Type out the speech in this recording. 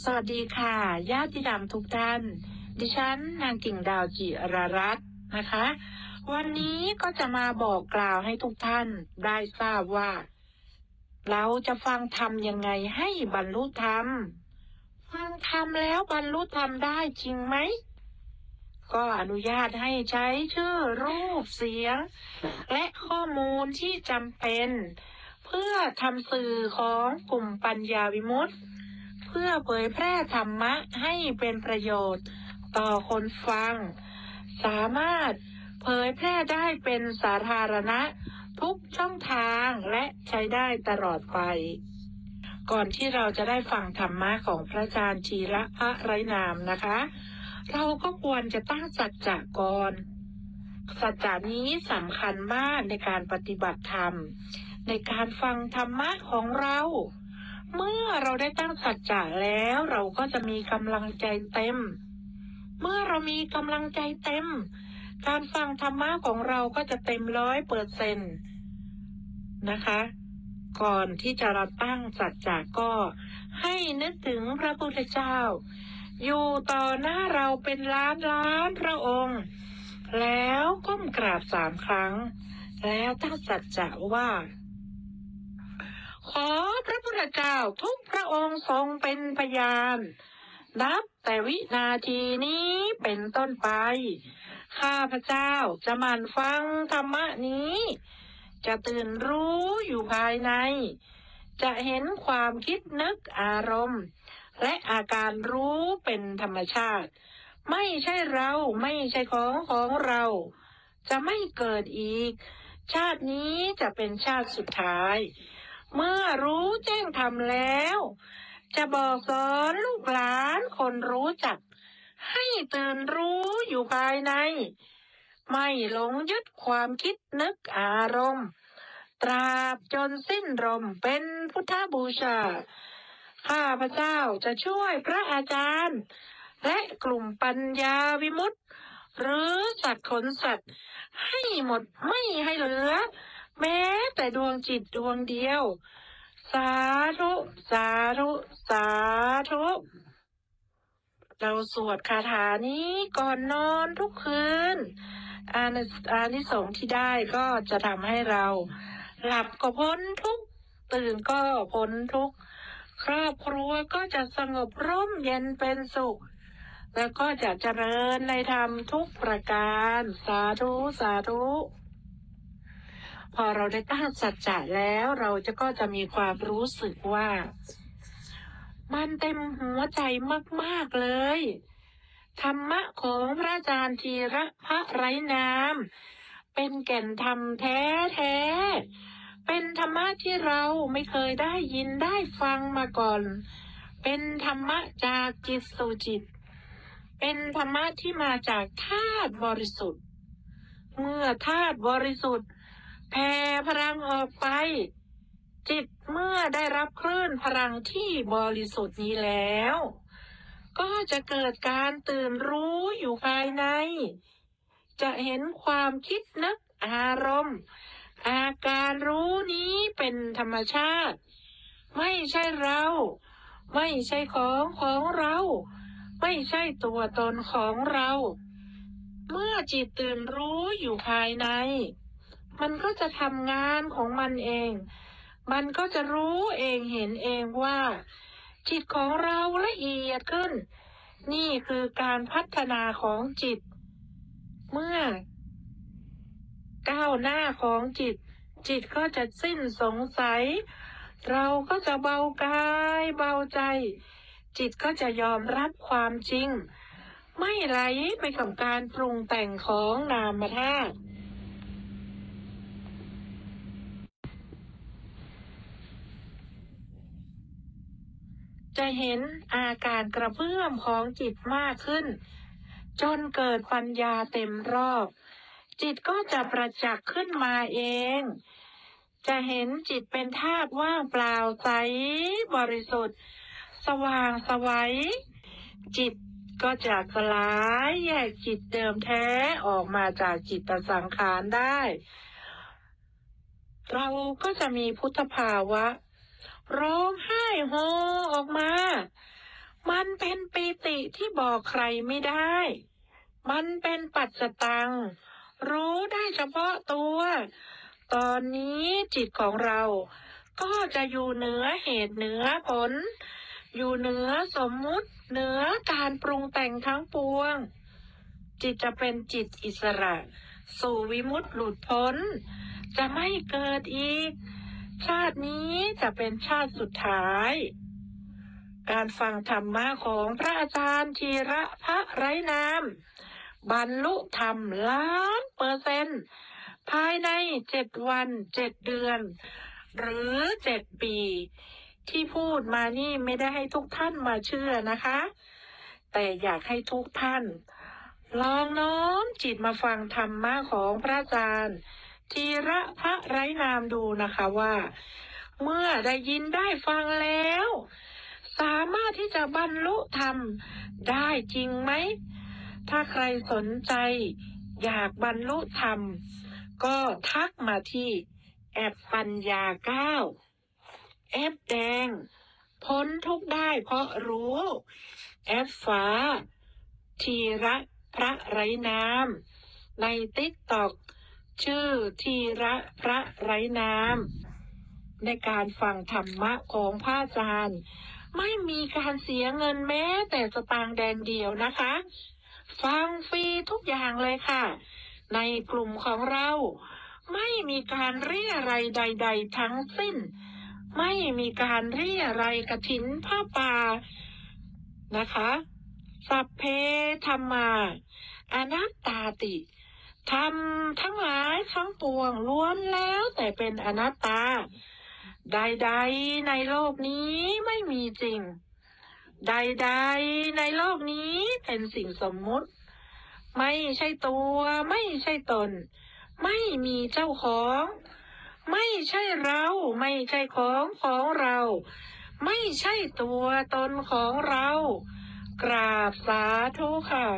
สวัสดีค่ะ ญาติธรรมทุกท่าน ดิฉันนางกิ่งดาวจิรรัตน์นะคะ วันนี้ก็จะมาบอกกล่าวให้ทุกท่านได้ทราบว่า เราจะฟังธรรมยังไงให้บรรลุธรรม ฟังธรรมแล้วบรรลุธรรมได้จริงไหม ก็อนุญาตให้ใช้ชื่อรูปเสียง และข้อมูลที่จำเป็น เพื่อทำสื่อของกลุ่มปัญญาวิมุตติ เพื่อเผยแพร่ธรรมะให้เป็นประโยชน์ต่อคนฟัง สามารถเผยแพร่ได้เป็นสาธารณะทุกช่องทางและใช้ได้ตลอดไป ก่อนที่เราจะได้ฟังธรรมะของพระอาจารย์ชีระพระไรนามนะคะ เราก็ควรจะตั้งสัจจะก่อนสัจจานี้สำคัญมากในการปฏิบัติธรรม ในการฟังธรรมะของเรา เมื่อเราได้ตั้งสัจจะแล้วเราก็จะมีกำลังใจเต็ม เมื่อเรามีกำลังใจเต็ม การฟังธรรมะของเราก็จะเต็มร้อยเปอร์เซ็นต์นะคะ ก่อนที่จะเราตั้งสัจจะก็ ให้นึกถึงพระพุทธเจ้า อยู่ต่อหน้าเราเป็นล้านล้านพระองค์ แล้วก้มกราบสามครั้ง แล้วตั้งสัจจะว่า ขอพระพุทธเจ้าทุกพระองค์ทรงเป็นพยานนับแต่วินาทีนี้เป็นต้นไป ข้าพระเจ้าจะมันฟังธรรมะนี้ จะตื่นรู้อยู่ภายใน จะเห็นความคิดนึกอารมณ์ และอาการรู้เป็นธรรมชาติ ไม่ใช่เราไม่ใช่ของของเรา จะไม่เกิดอีก ชาตินี้จะเป็นชาติสุดท้าย เมื่อรู้แจ้งธรรมแล้ว จะบอกสอนลูกหลานคนรู้จัก ให้ตื่นรู้อยู่ภายใน ไม่หลงยึดความคิดนึกอารมณ์ ตราบจนสิ้นลมเป็นพุทธบูชา ข้าพระเจ้าจะช่วยพระอาจารย์ และกลุ่มปัญญาวิมุตติ หรือสัตว์ขนสัตว์ ให้หมดไม่ให้เหลือ แม้แต่ดวงจิตดวงเดียว สาธุ สาธุ สาธุ เราสวดคาถานี้ก่อนนอนทุกคืนอานิอานิสงส์ที่ได้ก็จะทำให้เรา หลับก็พ้นทุกตื่นก็พ้นทุกครอบครัวก็จะสงบร่มเย็นเป็นสุข แล้วก็จะเจริญในธรรมทุกประการ สาธุ สาธุ พอเราได้ตั้งสัจจะแล้วเราจะก็จะมีความรู้สึกว่า มันเต็มหัวใจมาก ๆ เลย ธรรมะของพระอาจารย์ธีระพระไร้นามเป็นแก่นธรรมแท้แท้ๆเป็นธรรมะที่เราไม่เคยได้ยินได้ฟังมาก่อน เป็นธรรมะจากจิตสู่จิต เป็นธรรมะที่มาจากธาตุบริสุทธิ์ เมื่อธาตุบริสุทธิ์ แผ่พลังออกไป จิตเมื่อได้รับคลื่นพลังที่บริสุทธิ์นี้แล้ว ก็จะเกิดการตื่นรู้อยู่ภายใน จะเห็นความคิดนึกอารมณ์ อาการรู้นี้เป็นธรรมชาติ ไม่ใช่เรา ไม่ใช่ของของเรา ไม่ใช่ตัวตนของเรา เมื่อจิตตื่นรู้อยู่ภายใน มันก็จะทำงานของมันเอง มันก็จะรู้เองเห็นเองว่า จิตของเราละเอียดขึ้น นี่คือการพัฒนาของจิต เมื่อ ก้าวหน้าของจิต จิตก็จะสิ้นสงสัย เราก็จะเบากายเบาใจ จิตก็จะยอมรับความจริง ไม่ไหลไปกับการปรุงแต่งของนามธาตุ จะเห็นอาการกระเพื่อมของจิตมากขึ้น จนเกิดปัญญาเต็มรอบ จิตก็จะประจักษ์ขึ้นมาเอง จะเห็นจิตเป็นธาตุว่างเปล่าใสบริสุทธิ์ สว่างสวัยจิตก็จะสลายแยกจิตเดิมแท้ออกมาจากจิตสังขารได้ เราก็จะมีพุทธภาวะ ร้องไห้โฮออกมา มันเป็นปีติที่บอกใครไม่ได้ มันเป็นปัจจตัง รู้ได้เฉพาะตัว ตอนนี้จิตของเรา ก็จะอยู่เหนือเหตุเหนือผล อยู่เหนือสมมุติเหนือการปรุงแต่งทั้งปวง จิตจะเป็นจิตอิสระ สู่วิมุตติหลุดพ้น จะไม่เกิดอีก ชาตินี้จะเป็นชาติสุดท้าย การฟังธรรมะของพระอาจารย์ธีระพระไร้นามบรรลุธรรมล้านเปอร์เซนต์ภายในเจ็ดวันเจ็ดเดือน หรือเจ็ดปี ที่พูดมานี่ไม่ได้ให้ทุกท่านมาเชื่อนะคะ แต่อยากให้ทุกท่าน ลองน้อมจิตมาฟังธรรมะของพระอาจารย์ ทีระพระไร้นามดูนะคะว่า เมื่อได้ยินได้ฟังแล้ว สามารถที่จะบรรลุธรรมได้จริงไหม ถ้าใครสนใจ อยากบรรลุธรรม ก็ทักมาที่ แอปปัญญาเก้าแอปแดง พ้นทุกได้เพราะรู้ แอปฟ้า ทีระพระไร้นามในติ๊กตอก ชื่อทีระพระไร้นามในการฟังธรรมะของพระอาจารย์ ไม่มีการเสียเงินแม้ แต่สตางค์แดงเดียวนะคะ ฟังฟรีทุกอย่างเลยค่ะ ในกลุ่มของเราไม่มีการเรียอะไรใด ๆ ทั้งสิ้น ไม่มีการเรียอะไรกระถินผ้าป่านะคะ สัพเพธรรมา อนัตตาติทำทั้งหลาย ทั้งปวงล้วนแล้วแต่เป็นอนัตตา ใดๆในโลกนี้ไม่มีจริง ใดๆในโลกนี้เป็นสิ่งสมมุติ ไม่ใช่ตัวไม่ใช่ตน ไม่มีเจ้าของ ไม่ใช่เราไม่ใช่ของของเรา ไม่ใช่ตัวตนของเรา กราบสาธุค่ะ